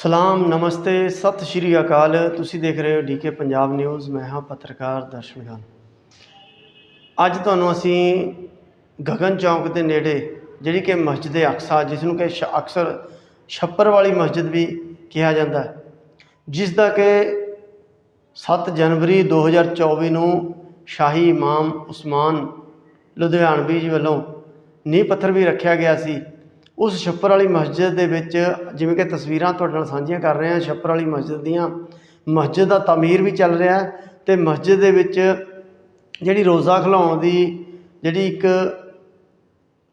ਸਲਾਮ, ਨਮਸਤੇ, ਸਤਿ ਸ਼੍ਰੀ ਅਕਾਲ। ਤੁਸੀਂ ਦੇਖ ਰਹੇ ਹੋ ਡੀਕੇ ਪੰਜਾਬ ਨਿਊਜ਼। ਮੈਂ ਹਾਂ ਪੱਤਰਕਾਰ ਦਰਸ਼ਨ ਖਾਨ। ਅੱਜ ਤੁਹਾਨੂੰ ਅਸੀਂ ਗਗਨ ਚੌਂਕ ਦੇ ਨੇੜੇ, ਜਿਹੜੀ ਕਿ ਮਸਜਿਦ ਅਕਸਾ ਜਿਸ ਨੂੰ ਕਿ ਸ਼ ਅਕਸਰ ਛੱਪਰ ਵਾਲੀ ਮਸਜਿਦ ਵੀ ਕਿਹਾ ਜਾਂਦਾ ਹੈ, ਜਿਸ ਦਾ ਕਿ 7 ਜਨਵਰੀ 2024 ਨੂੰ ਸ਼ਾਹੀ ਇਮਾਮ ਉਸਮਾਨ ਲੁਧਿਆਣਵੀ ਜੀ ਵੱਲੋਂ ਨੀਂਹ ਪੱਥਰ ਵੀ ਰੱਖਿਆ ਗਿਆ ਸੀ। ਉਸ ਛੱਪਰ ਵਾਲੀ ਮਸਜਿਦ ਦੇ ਵਿੱਚ ਜਿਵੇਂ ਕਿ ਤਸਵੀਰਾਂ ਤੁਹਾਡੇ ਨਾਲ ਸਾਂਝੀਆਂ ਕਰ ਰਹੇ ਹਾਂ, ਛੱਪਰ ਵਾਲੀ ਮਸਜਿਦ ਦੀਆਂ। ਮਸਜਿਦ ਦਾ ਤਾਮੀਰ ਵੀ ਚੱਲ ਰਿਹਾ ਹੈ ਤੇ ਮਸਜਿਦ ਦੇ ਵਿੱਚ ਜਿਹੜੀ ਰੋਜ਼ਾ ਖਲਾਉਣ ਦੀ ਜਿਹੜੀ ਇੱਕ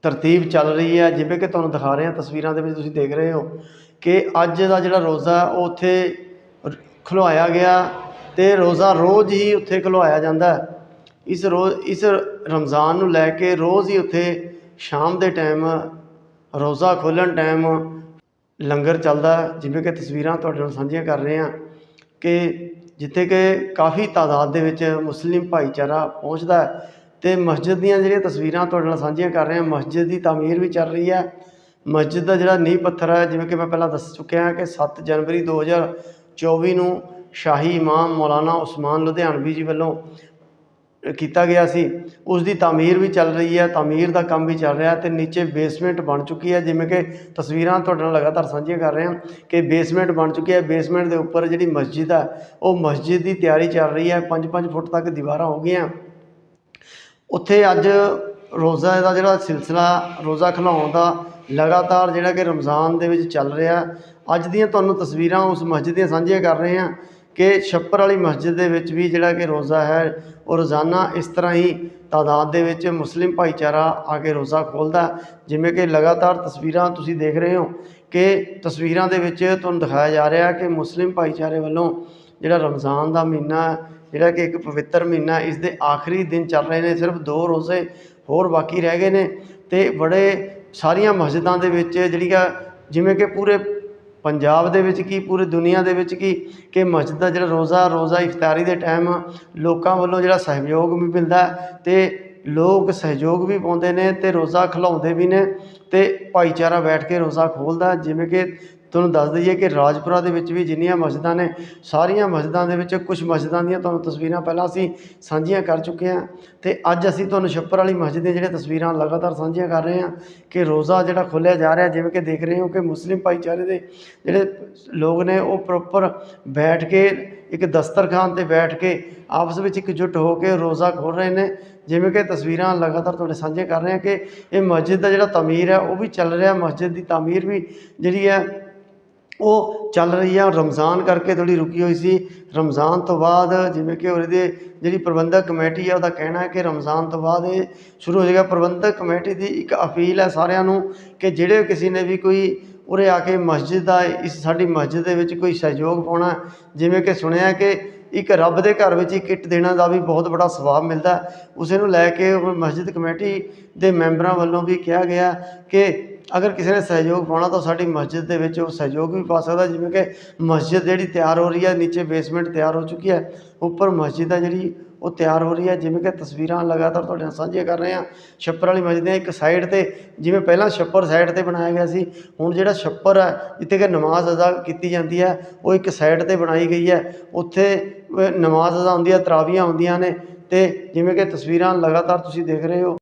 ਤਰਤੀਬ ਚੱਲ ਰਹੀ ਹੈ, ਜਿਵੇਂ ਕਿ ਤੁਹਾਨੂੰ ਦਿਖਾ ਰਹੇ ਹਾਂ ਤਸਵੀਰਾਂ ਦੇ ਵਿੱਚ, ਤੁਸੀਂ ਦੇਖ ਰਹੇ ਹੋ ਕਿ ਅੱਜ ਦਾ ਜਿਹੜਾ ਰੋਜ਼ਾ ਉਹ ਉੱਥੇ ਰ- ਗਿਆ ਤੇ ਰੋਜ਼ਾ ਰੋਜ਼ ਹੀ ਉੱਥੇ ਖੁਲਵਾਇਆ ਜਾਂਦਾ ਇਸ ਰੋਜ਼ ਇਸ ਰਮਜ਼ਾਨ ਨੂੰ ਲੈ ਕੇ ਰੋਜ਼ ਹੀ ਉੱਥੇ ਸ਼ਾਮ ਦੇ ਟਾਈਮ ਰੋਜ਼ਾ ਖੋਲ੍ਹਣ ਟਾਈਮ ਲੰਗਰ ਚੱਲਦਾ ਜਿਵੇਂ ਕਿ ਤਸਵੀਰਾਂ ਤੁਹਾਡੇ ਨਾਲ ਸਾਂਝੀਆਂ ਕਰ ਰਹੇ ਹਾਂ ਕਿ ਜਿੱਥੇ ਕਿ ਕਾਫੀ ਤਾਦਾਦ ਦੇ ਵਿੱਚ ਮੁਸਲਿਮ ਭਾਈਚਾਰਾ ਪਹੁੰਚਦਾ ਅਤੇ ਮਸਜਿਦ ਦੀਆਂ ਜਿਹੜੀਆਂ ਤਸਵੀਰਾਂ ਤੁਹਾਡੇ ਨਾਲ ਸਾਂਝੀਆਂ ਕਰ ਰਹੇ ਹਾਂ, ਮਸਜਿਦ ਦੀ ਤਾਮੀਰ ਵੀ ਚੱਲ ਰਹੀ ਹੈ। ਮਸਜਿਦ ਦਾ ਜਿਹੜਾ ਨੀਂਹ ਪੱਥਰ ਹੈ, ਜਿਵੇਂ ਕਿ ਮੈਂ ਪਹਿਲਾਂ ਦੱਸ ਚੁੱਕਿਆ ਹਾਂ ਕਿ 7 ਜਨਵਰੀ 2024 ਨੂੰ ਸ਼ਾਹੀ ਇਮਾਮ ਮੌਲਾਨਾ ਉਸਮਾਨ ਲੁਧਿਆਣਵੀ ਜੀ ਵੱਲੋਂ ਕੀਤਾ ਗਿਆ ਸੀ। ਉਸ ਦੀ ਤਾਮੀਰ ਵੀ ਚੱਲ ਰਹੀ ਹੈ, ਤਾਮੀਰ ਦਾ ਕੰਮ ਵੀ ਚੱਲ ਰਿਹਾ ਤੇ ਨੀਚੇ ਬੇਸਮੈਂਟ ਬਣ ਚੁੱਕੀ ਹੈ, ਜਿਵੇਂ ਕਿ ਤਸਵੀਰਾਂ ਤੁਹਾਡੇ ਨਾਲ ਲਗਾਤਾਰ ਸਾਂਝੀਆਂ ਕਰ ਰਹੇ ਹਾਂ ਕਿ ਬੇਸਮੈਂਟ ਬਣ ਚੁੱਕੀ ਹੈ। ਬੇਸਮੈਂਟ ਦੇ ਉੱਪਰ ਜਿਹੜੀ ਮਸਜਿਦ ਹੈ, ਉਹ ਮਸਜਿਦ ਦੀ ਤਿਆਰੀ ਚੱਲ ਰਹੀ ਹੈ। 5-5 ਫੁੱਟ ਤੱਕ ਦੀਵਾਰਾਂ ਹੋ ਗਈਆਂ। ਉੱਥੇ ਅੱਜ ਰੋਜ਼ਾ ਦਾ ਜਿਹੜਾ ਸਿਲਸਿਲਾ, ਰੋਜ਼ਾ ਖਿਲਾਉਣ ਦਾ ਲਗਾਤਾਰ ਜਿਹੜਾ ਕਿ ਰਮਜ਼ਾਨ ਦੇ ਵਿੱਚ ਚੱਲ ਰਿਹਾ। ਅੱਜ ਦੀਆਂ ਤੁਹਾਨੂੰ ਤਸਵੀਰਾਂ ਉਸ ਮਸਜਿਦ ਦੀਆਂ ਸਾਂਝੀਆਂ ਕਰ ਰਹੇ ਹਾਂ। ਕਿ ਛੱਪਰ ਵਾਲੀ ਮਸਜਿਦ ਦੇ ਵਿੱਚ ਵੀ ਜਿਹੜਾ ਕਿ ਰੋਜ਼ਾ ਹੈ ਉਹ ਰੋਜ਼ਾਨਾ ਇਸ ਤਰ੍ਹਾਂ ਹੀ ਤਾਦਾਦ ਦੇ ਵਿੱਚ ਮੁਸਲਿਮ ਭਾਈਚਾਰਾ ਆ ਕੇ ਰੋਜ਼ਾ ਖੋਲ੍ਹਦਾ ਜਿਵੇਂ ਕਿ ਲਗਾਤਾਰ ਤਸਵੀਰਾਂ ਤੁਸੀਂ ਦੇਖ ਰਹੇ ਹੋ ਕਿ ਤਸਵੀਰਾਂ ਦੇ ਵਿੱਚ ਤੁਹਾਨੂੰ ਦਿਖਾਇਆ ਜਾ ਰਿਹਾ ਕਿ ਮੁਸਲਿਮ ਭਾਈਚਾਰੇ ਵੱਲੋਂ ਜਿਹੜਾ ਰਮਜ਼ਾਨ ਦਾ ਮਹੀਨਾ ਜਿਹੜਾ ਕਿ ਇੱਕ ਪਵਿੱਤਰ ਮਹੀਨਾ ਇਸ ਦੇ ਆਖਰੀ ਦਿਨ ਚੱਲ ਰਹੇ ਨੇ, ਸਿਰਫ ਦੋ ਰੋਜ਼ੇ ਹੋਰ ਬਾਕੀ ਰਹਿ ਗਏ ਨੇ ਤੇ ਬੜੇ ਸਾਰੀਆਂ ਮਸਜਿਦਾਂ ਦੇ ਵਿੱਚ ਜਿਹੜੀਆਂ ਜਿਵੇਂ ਕਿ ਪੂਰੇ ਪੰਜਾਬ ਦੇ ਵਿੱਚ ਕੀ, ਪੂਰੀ ਦੁਨੀਆ ਦੇ ਵਿੱਚ ਕੀ, ਕਿ ਮਸਜਿਦ ਦਾ ਜਿਹੜਾ ਰੋਜ਼ਾ ਰੋਜ਼ਾ ਇਫਤਾਰੀ ਦੇ ਟਾਈਮ ਲੋਕਾਂ ਵੱਲੋਂ ਜਿਹੜਾ ਸਹਿਯੋਗ ਵੀ ਮਿਲਦਾ ਹੈ ਤੇ ਲੋਕ ਸਹਿਯੋਗ ਵੀ ਪਾਉਂਦੇ ਨੇ ਤੇ ਰੋਜ਼ਾ ਖਿਲਾਉਂਦੇ ਵੀ ਨੇ ਤੇ ਭਾਈਚਾਰਾ ਬੈਠ ਕੇ ਰੋਜ਼ਾ ਖੋਲਦਾ ਜਿਵੇਂ ਕਿ ਤੁਹਾਨੂੰ ਦੱਸ ਦਈਏ ਕਿ ਰਾਜਪੁਰਾ ਦੇ ਵਿੱਚ ਵੀ ਜਿੰਨੀਆਂ ਮਸਜਿਦਾਂ ਨੇ, ਸਾਰੀਆਂ ਮਸਜਿਦਾਂ ਦੇ ਵਿੱਚ ਕੁਝ ਮਸਜਿਦਾਂ ਦੀਆਂ ਤੁਹਾਨੂੰ ਤਸਵੀਰਾਂ ਪਹਿਲਾਂ ਅਸੀਂ ਸਾਂਝੀਆਂ ਕਰ ਚੁੱਕੇ ਹਾਂ ਤੇ ਅੱਜ ਅਸੀਂ ਤੁਹਾਨੂੰ ਛੱਪਰ ਵਾਲੀ ਮਸਜਿਦ ਦੀਆਂ ਜਿਹੜੀਆਂ ਤਸਵੀਰਾਂ ਲਗਾਤਾਰ ਸਾਂਝੀਆਂ ਕਰ ਰਹੇ ਹਾਂ ਕਿ ਰੋਜ਼ਾ ਜਿਹੜਾ ਖੋਲ੍ਹਿਆ ਜਾ ਰਿਹਾ, ਜਿਵੇਂ ਕਿ ਦੇਖ ਰਹੇ ਹੋ ਕਿ ਮੁਸਲਿਮ ਭਾਈਚਾਰੇ ਦੇ ਜਿਹੜੇ ਲੋਕ ਨੇ ਉਹ ਪ੍ਰੋਪਰ ਬੈਠ ਕੇ ਇੱਕ ਦਸਤਰਖਾਨ ਤੇ ਬੈਠ ਕੇ ਆਪਸ ਵਿੱਚ ਇਕਜੁੱਟ ਹੋ ਕੇ ਰੋਜ਼ਾ ਖੋਲ ਰਹੇ ਨੇ। ਜਿਵੇਂ ਕਿ ਤਸਵੀਰਾਂ ਲਗਾਤਾਰ ਤੁਹਾਡੇ ਸਾਂਝੇ ਕਰ ਰਹੇ ਹਾਂ ਕਿ ਇਹ ਮਸਜਿਦ ਦਾ ਜਿਹੜਾ ਤਾਮੀਰ ਹੈ, ਉਹ ਵੀ ਚੱਲ ਰਿਹਾ, ਮਸਜਿਦ ਦੀ ਤਾਮੀਰ ਵੀ ਜਿਹੜੀ ਹੈ ਉਹ ਚੱਲ ਰਹੀ ਆ। ਰਮਜ਼ਾਨ ਕਰਕੇ ਥੋੜੀ ਰੁਕੀ ਹੋਈ ਸੀ। ਰਮਜ਼ਾਨ ਤੋਂ ਬਾਅਦ ਜਿਵੇਂ ਕਿ ਉਹਦੇ ਜਿਹੜੀ ਪ੍ਰਬੰਧਕ ਕਮੇਟੀ ਹੈ ਉਹਦਾ ਕਹਿਣਾ ਹੈ ਕਿ ਰਮਜ਼ਾਨ ਤੋਂ ਬਾਅਦ ਇਹ ਸ਼ੁਰੂ ਹੋ ਜਾਏਗਾ। ਪ੍ਰਬੰਧਕ ਕਮੇਟੀ ਦੀ ਇੱਕ ਅਪੀਲ ਹੈ ਸਾਰਿਆਂ ਨੂੰ ਕਿ ਜਿਹੜੇ ਕਿਸੇ ਨੇ ਵੀ ਕੋਈ ਉਰੇ ਆ ਕੇ ਮਸਜਿਦ ਦਾ, ਇਸ ਸਾਡੀ ਮਸਜਿਦ ਦੇ ਵਿੱਚ ਕੋਈ ਸਹਿਯੋਗ ਪਾਉਣਾ ਜਿਵੇਂ ਕਿ ਸੁਣਿਆ ਕਿ ਇੱਕ ਰੱਬ ਦੇ ਘਰ ਵਿੱਚ ਹੀ ਕਿੱਟ ਦੇਣਾ ਦਾ ਵੀ ਬਹੁਤ ਬੜਾ ਸਵਾਬ ਮਿਲਦਾ ਉਸੇ ਨੂੰ ਲੈ ਕੇ ਮਸਜਿਦ ਕਮੇਟੀ ਦੇ ਮੈਂਬਰਾਂ ਵੱਲੋਂ ਵੀ ਕਿਹਾ ਗਿਆ ਕਿ ਅਗਰ ਕਿਸੇ ਨੇ ਸਹਿਯੋਗ ਪਾਉਣਾ ਤਾਂ ਸਾਡੀ ਮਸਜਿਦ ਦੇ ਵਿੱਚ ਉਹ ਸਹਿਯੋਗ ਵੀ ਪਾ ਸਕਦਾ, ਜਿਵੇਂ ਕਿ ਮਸਜਿਦ ਜਿਹੜੀ ਤਿਆਰ ਹੋ ਰਹੀ ਹੈ, ਨੀਚੇ ਬੇਸਮੈਂਟ ਤਿਆਰ ਹੋ ਚੁੱਕੀ ਹੈ, ਉੱਪਰ ਮਸਜਿਦ ਹੈ ਜਿਹੜੀ, ਉਹ ਤਿਆਰ ਹੋ ਰਹੀ ਹੈ, ਜਿਵੇਂ ਕਿ ਤਸਵੀਰਾਂ ਲਗਾਤਾਰ ਤੁਹਾਡੇ ਨਾਲ ਸਾਂਝੀਆਂ ਕਰ ਰਹੇ ਹਾਂ। ਛੱਪਰ ਵਾਲੀ ਮਸਜਿਦ ਹੈ, ਇੱਕ ਸਾਈਡ ਤੇ, ਜਿਵੇਂ ਪਹਿਲਾਂ ਛੱਪਰ ਸਾਈਡ ਤੇ ਬਣਾਇਆ ਗਿਆ ਸੀ, ਹੁਣ ਜਿਹੜਾ ਛੱਪਰ ਹੈ ਜਿੱਥੇ ਕਿ ਨਮਾਜ਼ ਅਦਾ ਕੀਤੀ ਜਾਂਦੀ ਹੈ, ਉਹ ਇੱਕ ਸਾਈਡ ਤੇ ਬਣਾਈ ਗਈ ਹੈ। ਉੱਥੇ ਨਮਾਜ਼ ਅਦਾ ਹੁੰਦੀ ਹੈ, ਤਰਾਵੀਆਂ ਹੁੰਦੀਆਂ ਨੇ, ਤੇ ਜਿਵੇਂ ਕਿ ਤਸਵੀਰਾਂ ਲਗਾਤਾਰ ਤੁਸੀਂ ਦੇਖ ਰਹੇ ਹੋ।